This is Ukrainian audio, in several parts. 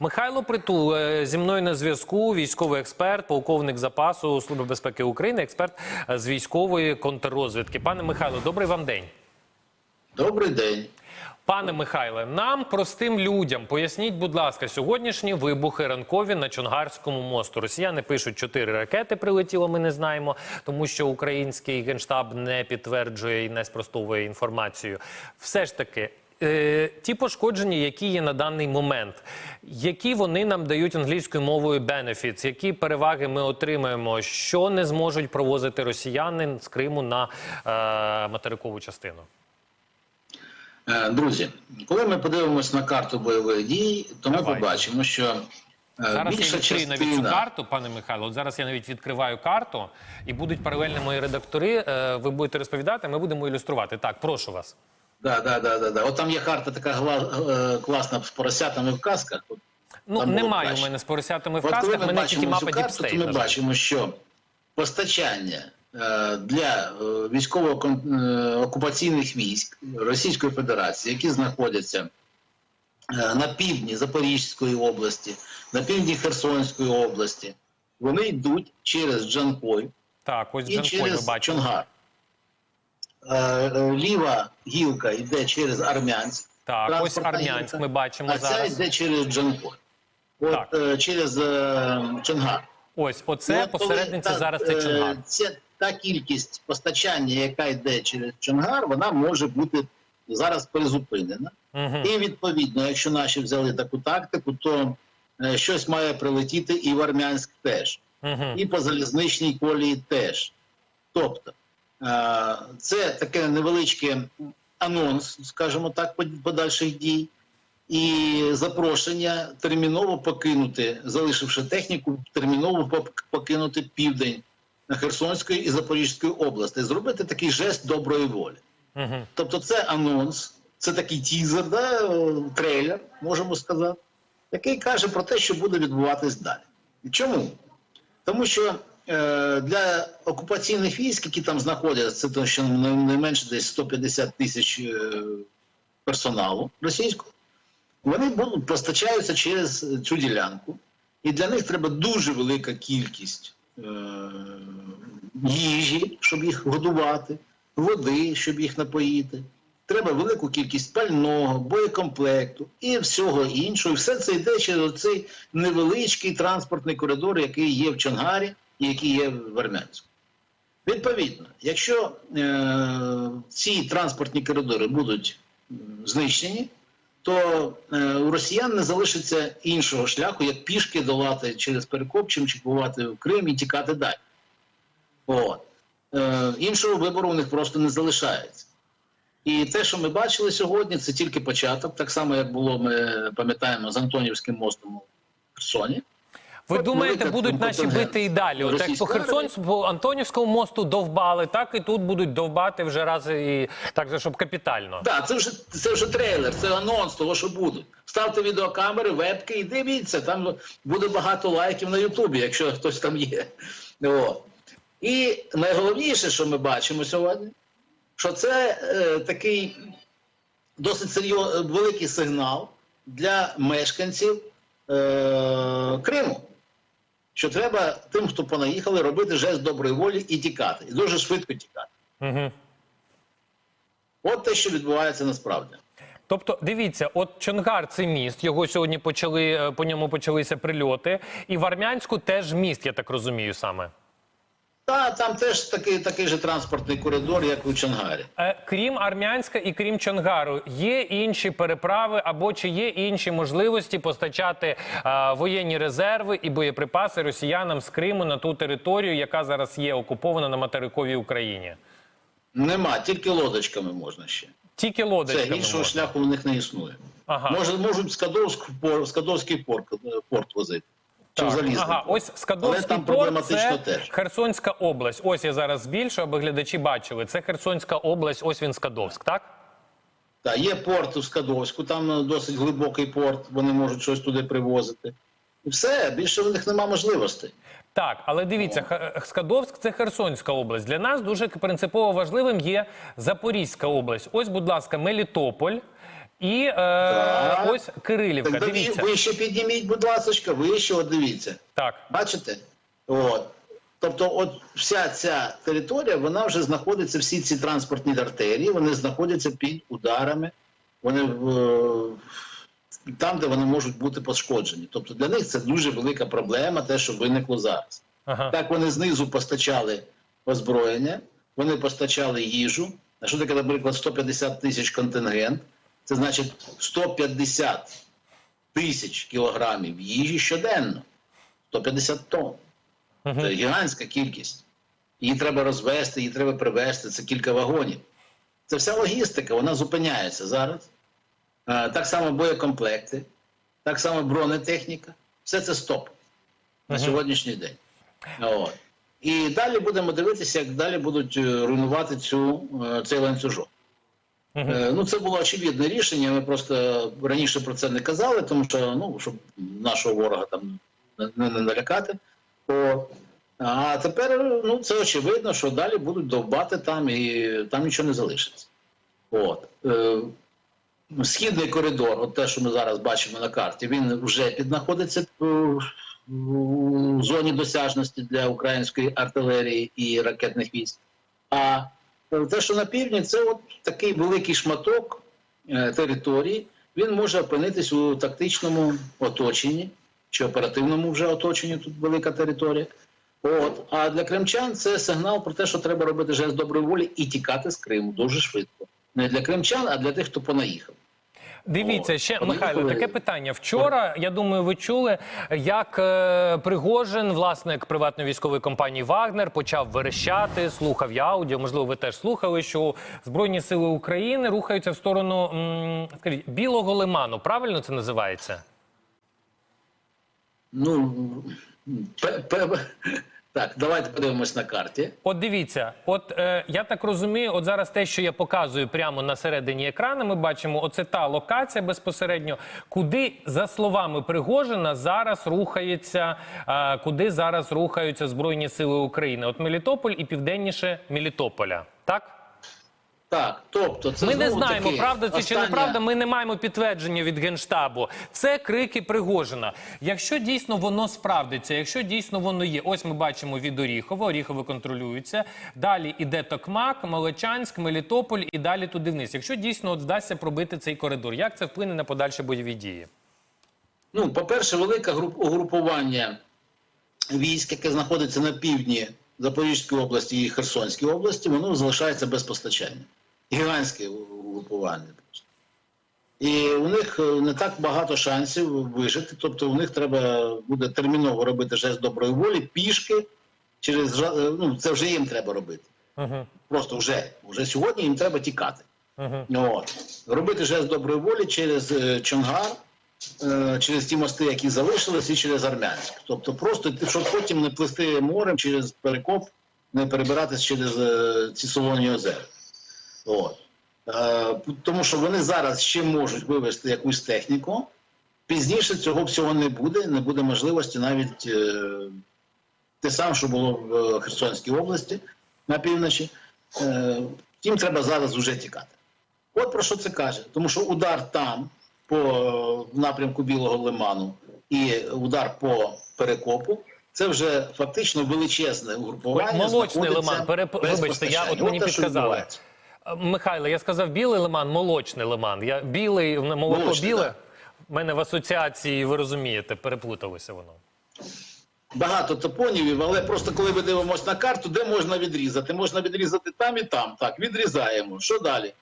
Михайло Притул е, зі мною на зв'язку. Військовий експерт, полковник запасу Служби безпеки України, експерт е, з військової контррозвідки. Пане Михайло, добрий вам день. Добрий день. Пане Михайле, нам, простим людям, поясніть, будь ласка, сьогоднішні вибухи ранкові на Чонгарському мосту. Росіяни пишуть, чотири ракети прилетіло. Ми не знаємо, тому що український генштаб не підтверджує і не спростовує інформацію. Все ж таки. Е, Ті пошкодження, які є на даний момент, які вони нам дають англійською мовою benefits, які переваги ми отримаємо, що не зможуть провозити росіяни з Криму на е, материкову частину? Е, Друзі, коли ми подивимося на карту бойових дій, то ми Давайте. побачимо, що е, Зараз більша я відкрию навіть цю карту, пане Михайло. От зараз я навіть відкриваю карту, і будуть паралельно мої редактори. Е, Ви будете розповідати, ми будемо ілюструвати. Так, прошу вас. Да, да, да, да, да. От там є карта така гла- е, класна з поросятами в касках. От, Ну немає у мене з поросятами в От касках. ми Мене тільки мапа Діпстейт. ми бачимо, що постачання е, для е, військово-окупаційних військ Російської Федерації, які знаходяться на півдні Запорізької області, на півдні Херсонської області, вони йдуть через Джанкой Так, ось і Джанкой ми через бачимо. Чонгар. Е, е, Ліва гілка йде через Армянськ. Так, ось Армянськ ми бачимо а ця йде через Джанкой. От Так. е, через Чонгар. Ось оце коли посередниця та, зараз це Чонгар. Ця, та кількість постачання, яка йде через Чонгар, вона може бути зараз призупинена. Угу. І відповідно, якщо наші взяли таку тактику, то щось має прилетіти і в Армянськ теж, Угу. і по залізничній колії теж. Тобто це таке невеличке анонс, скажімо так, подальших дій. І запрошення терміново покинути, залишивши техніку, терміново покинути південь Херсонської і Запорізької області, зробити такий жест доброї волі. Угу. Тобто, це анонс, це такий тізер, да, е, трейлер, можемо сказати, який каже про те, що буде відбуватись далі. Чому? Тому що е, для окупаційних військ, які там знаходяться, це що не менше десь 150 тисяч е, персоналу російського, вони будуть постачаються через цю ділянку, і для них треба дуже велика кількість е, їжі, щоб їх годувати, води, щоб їх напоїти. Треба велику кількість пального, боєкомплекту і всього іншого. І все це йде через цей невеличкий транспортний коридор, який є в Чонгарі і який є в Армянську. Відповідно, якщо е, ці транспортні коридори будуть знищені, то е, у росіян не залишиться іншого шляху, як пішки долати через Перекопчим, чіпувати в Крим і тікати далі. От. Е, іншого вибору у них просто не залишається. І те, що ми бачили сьогодні, це тільки початок, так само, як було, ми пам'ятаємо, з Антонівським мостом у Херсоні. Ви От думаєте, будуть наші бити і далі? От як по Херсонську, по Антонівському мосту довбали, так і тут будуть довбати вже раз і так, щоб капітально. Так, це вже це вже трейлер, це анонс того, що будуть. Ставте відеокамери, вебки і дивіться. Там буде багато лайків на Ютубі, якщо хтось там є. О. І найголовніше, що ми бачимо сьогодні, що це е, такий досить серйоз, великий сигнал для мешканців е, Криму. Що треба тим, хто понаїхали, робити жест доброї волі і тікати. І дуже швидко тікати. Угу. От те, що відбувається насправді. Тобто, дивіться, от Чонгар це міст. Його сьогодні почали е, по ньому почалися прильоти. І в Армянську теж міст, я так розумію саме. Та там теж такий такий же транспортний коридор, як у Чангарі. Е, Крім Армянська і крім Чонгару, є інші переправи або чи є інші можливості постачати е, воєнні резерви і боєприпаси росіянам з Криму на ту територію, яка зараз є окупована на материковій Україні? Нема, тільки лодочками можна ще. Тільки лодочками іншого можна. шляху в них не існує. Ага. Може, можуть Скадовськ, Скадовський порт, е, порт возити. Так, ага, ось Скадовський порт це теж. Херсонська область. Ось я зараз збільшу, аби глядачі бачили. Це Херсонська область, ось він Скадовськ, так? Та, є порт у Скадовську, там е, досить глибокий порт, вони можуть щось туди привозити. І все, більше в них нема можливостей. Так, але дивіться, Скадовськ це Херсонська область. Для нас дуже принципово важливим є Запорізька область. Ось, будь ласка, Мелітополь. І е, ось Кирилівка. Так, Дивіться. ви ще підніміть, будь ласка, вище, от дивіться. Так. Бачите? От. Тобто, от вся ця територія, вона вже знаходиться, всі ці транспортні артерії, вони знаходяться під ударами, вони там, де вони можуть бути пошкоджені. Тобто для них це дуже велика проблема, те, що виникло зараз. Ага. Так вони знизу постачали озброєння, вони постачали їжу. А що таке, наприклад, 150 тисяч контингент? Це значить 150 тисяч кілограмів їжі щоденно. 150 тонн. Це гігантська кількість. Її треба розвести, її треба привезти. Це кілька вагонів. Це вся логістика, вона зупиняється зараз. Е, Так само боєкомплекти, так само бронетехніка. Все це стоп на сьогоднішній день. От. І далі будемо дивитися, як далі будуть е, руйнувати цю, е, цей ланцюжок. Е, Ну, це було очевидне рішення. Ми просто раніше про це не казали, тому що ну, щоб нашого ворога там не, не, налякати. О, а тепер ну, це очевидно, що далі будуть довбати там і там нічого не залишиться. От. Е, Східний коридор, от те, що ми зараз бачимо на карті, він вже піднаходиться е, в зоні досяжності для української артилерії і ракетних військ. А те, що на півдні, це от такий великий шматок е, території. Він може опинитись у тактичному оточенні чи оперативному вже оточенні. Тут велика територія. От. А для кримчан це сигнал про те, що треба робити жест доброї волі і тікати з Криму дуже швидко. Не для кримчан, а для тих, хто понаїхав. Дивіться, ще Михайло, таке питання. Вчора я думаю, ви чули, як е, Пригожин, власник приватної військової компанії Вагнер, почав верещати. Слухав я аудіо. Можливо, ви теж слухали, що збройні сили України рухаються в сторону м, скажіть, білого лиману. Правильно це називається? Ну пе- пе- так, давайте подивимось на карті. От дивіться, от е, я так розумію, от зараз те, що я показую прямо на середині екрану, ми бачимо, оце та локація безпосередньо, куди, за словами Пригожина, зараз рухається, е, куди зараз рухаються Збройні Сили України. От Мелітополь і південніше Мелітополя. Так? Так, тобто, це Ми не знаємо, таки правда це чи остання- неправда. Ми не маємо підтвердження від генштабу. Це крики Пригожина. Якщо дійсно воно справдиться, якщо дійсно воно є, ось ми бачимо від Оріхова, Оріхове контролюється. Далі іде Токмак, Молочанськ, Мелітополь і далі туди вниз. Якщо дійсно от вдасться пробити цей коридор, як це вплине на подальші бойові дії? Ну, по-перше, велике груп- угрупування військ, яке знаходиться на півдні Запорізької області і Херсонської області, воно залишається без постачання. Гігантське угрупування. І у них е, не так багато шансів вижити. Тобто, у них треба буде терміново робити жест доброї волі, пішки через е, ну, це вже їм треба робити. Угу. Просто вже, вже сьогодні їм треба тікати. Угу. От. Робити жест доброї волі через е, Чонгар, через ті мости, які залишились, і через Армянськ. Тобто просто щоб потім не плисти морем через перекоп, не перебиратись через ці солоні озера. От. Е, тому що вони зараз ще можуть вивести якусь техніку. Пізніше цього всього не буде, не буде можливості навіть е, те саме, що було в е, Херсонській області на півночі. Е, їм треба зараз вже тікати. От про що це каже. Тому що удар там, по е, напрямку Білого Лиману, і удар по перекопу, це вже фактично величезне угрупування. Молочний лиман. Переп... Вибачте, я от мені підказали. Михайло, я сказав білий лиман, молочний лиман. Я білий молоко Молочний, біле. да. У мене в асоціації, ви розумієте, переплуталося воно. Багато топонімів, але просто коли ми дивимося на карту, де можна відрізати? Можна відрізати там і там. Так, відрізаємо. Що далі?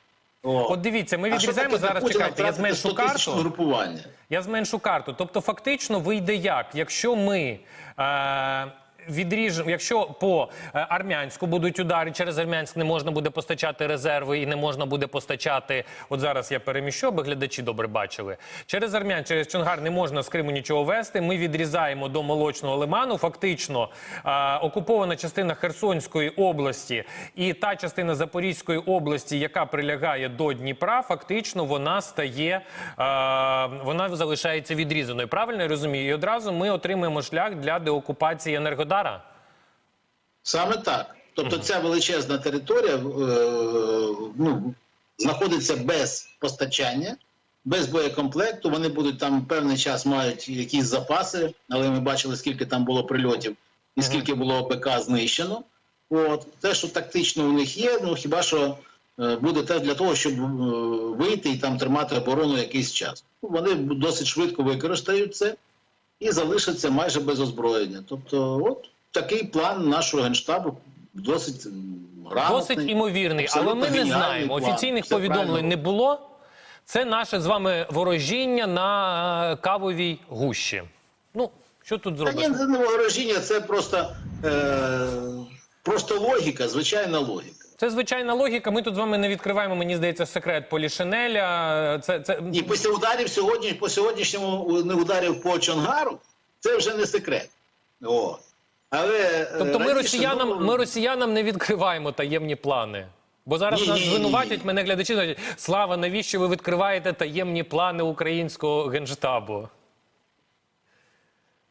О. От дивіться, ми відрізаємо зараз. Чекайте, я зменшу карту. Групування. Я зменшу карту. Тобто, фактично вийде як? Якщо ми. Е- Відріжемо, якщо по е, армянську будуть удари, через армянськ не можна буде постачати резерви і не можна буде постачати. От зараз я переміщу, аби глядачі добре бачили. Через армян, через Чонгар не можна з Криму нічого вести. Ми відрізаємо до молочного лиману. Фактично е, окупована частина Херсонської області і та частина Запорізької області, яка прилягає до Дніпра, фактично вона стає, е, вона залишається відрізаною. Правильно я розумію? І одразу ми отримуємо шлях для деокупації Енергодара. Саме так. Тобто ця величезна територія е, ну, знаходиться без постачання, без боєкомплекту. Вони будуть там певний час мають якісь запаси, але ми бачили, скільки там було прильотів і скільки було ОПК знищено. От те, що тактично у них є, ну хіба що е, буде те для того, щоб е, вийти і там тримати оборону якийсь час. Вони досить швидко використають це і залишаться майже без озброєння. Тобто, от такий план нашого генштабу досить грамотний. Досить імовірний, але ми не знаємо. план. Офіційних Все повідомлень правильно. не було. Це наше з вами ворожіння на е, кавовій гущі. Ну, що тут Та ні, це не ворожіння, це просто, е, просто логіка, звичайна логіка. Це звичайна логіка. Ми тут з вами не відкриваємо, мені здається, секрет Полішинеля. Це, це... І після ударів сьогодні, по сьогоднішньому не ударів по Чонгару, це вже не секрет. О. Але, е, Тобто ми росіянам, ну, ми росіянам не відкриваємо таємні плани. Бо зараз Ні, нас ні, звинуватять ні. мене глядачі. кажуть, Слава, навіщо ви відкриваєте таємні плани українського генштабу?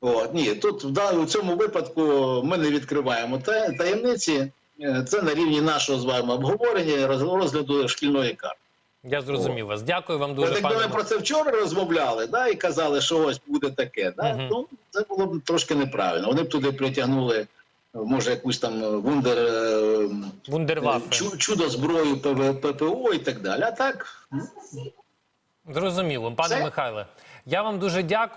От, ні, тут да, у цьому випадку ми не відкриваємо та, таємниці. Е, Це на рівні нашого з вами обговорення розгляду шкільної карти. Я зрозумів вас. Дякую вам дуже, якби ми про це вчора розмовляли, да, і казали, що ось буде таке, да, Мгм. ну це було б трошки неправильно. Вони б туди притягнули, може, якусь там вундер е, Вундерваффе. чудо зброю ППО і так далі. А так, ну, Зрозуміло, пане? Михайле. Я вам дуже дякую.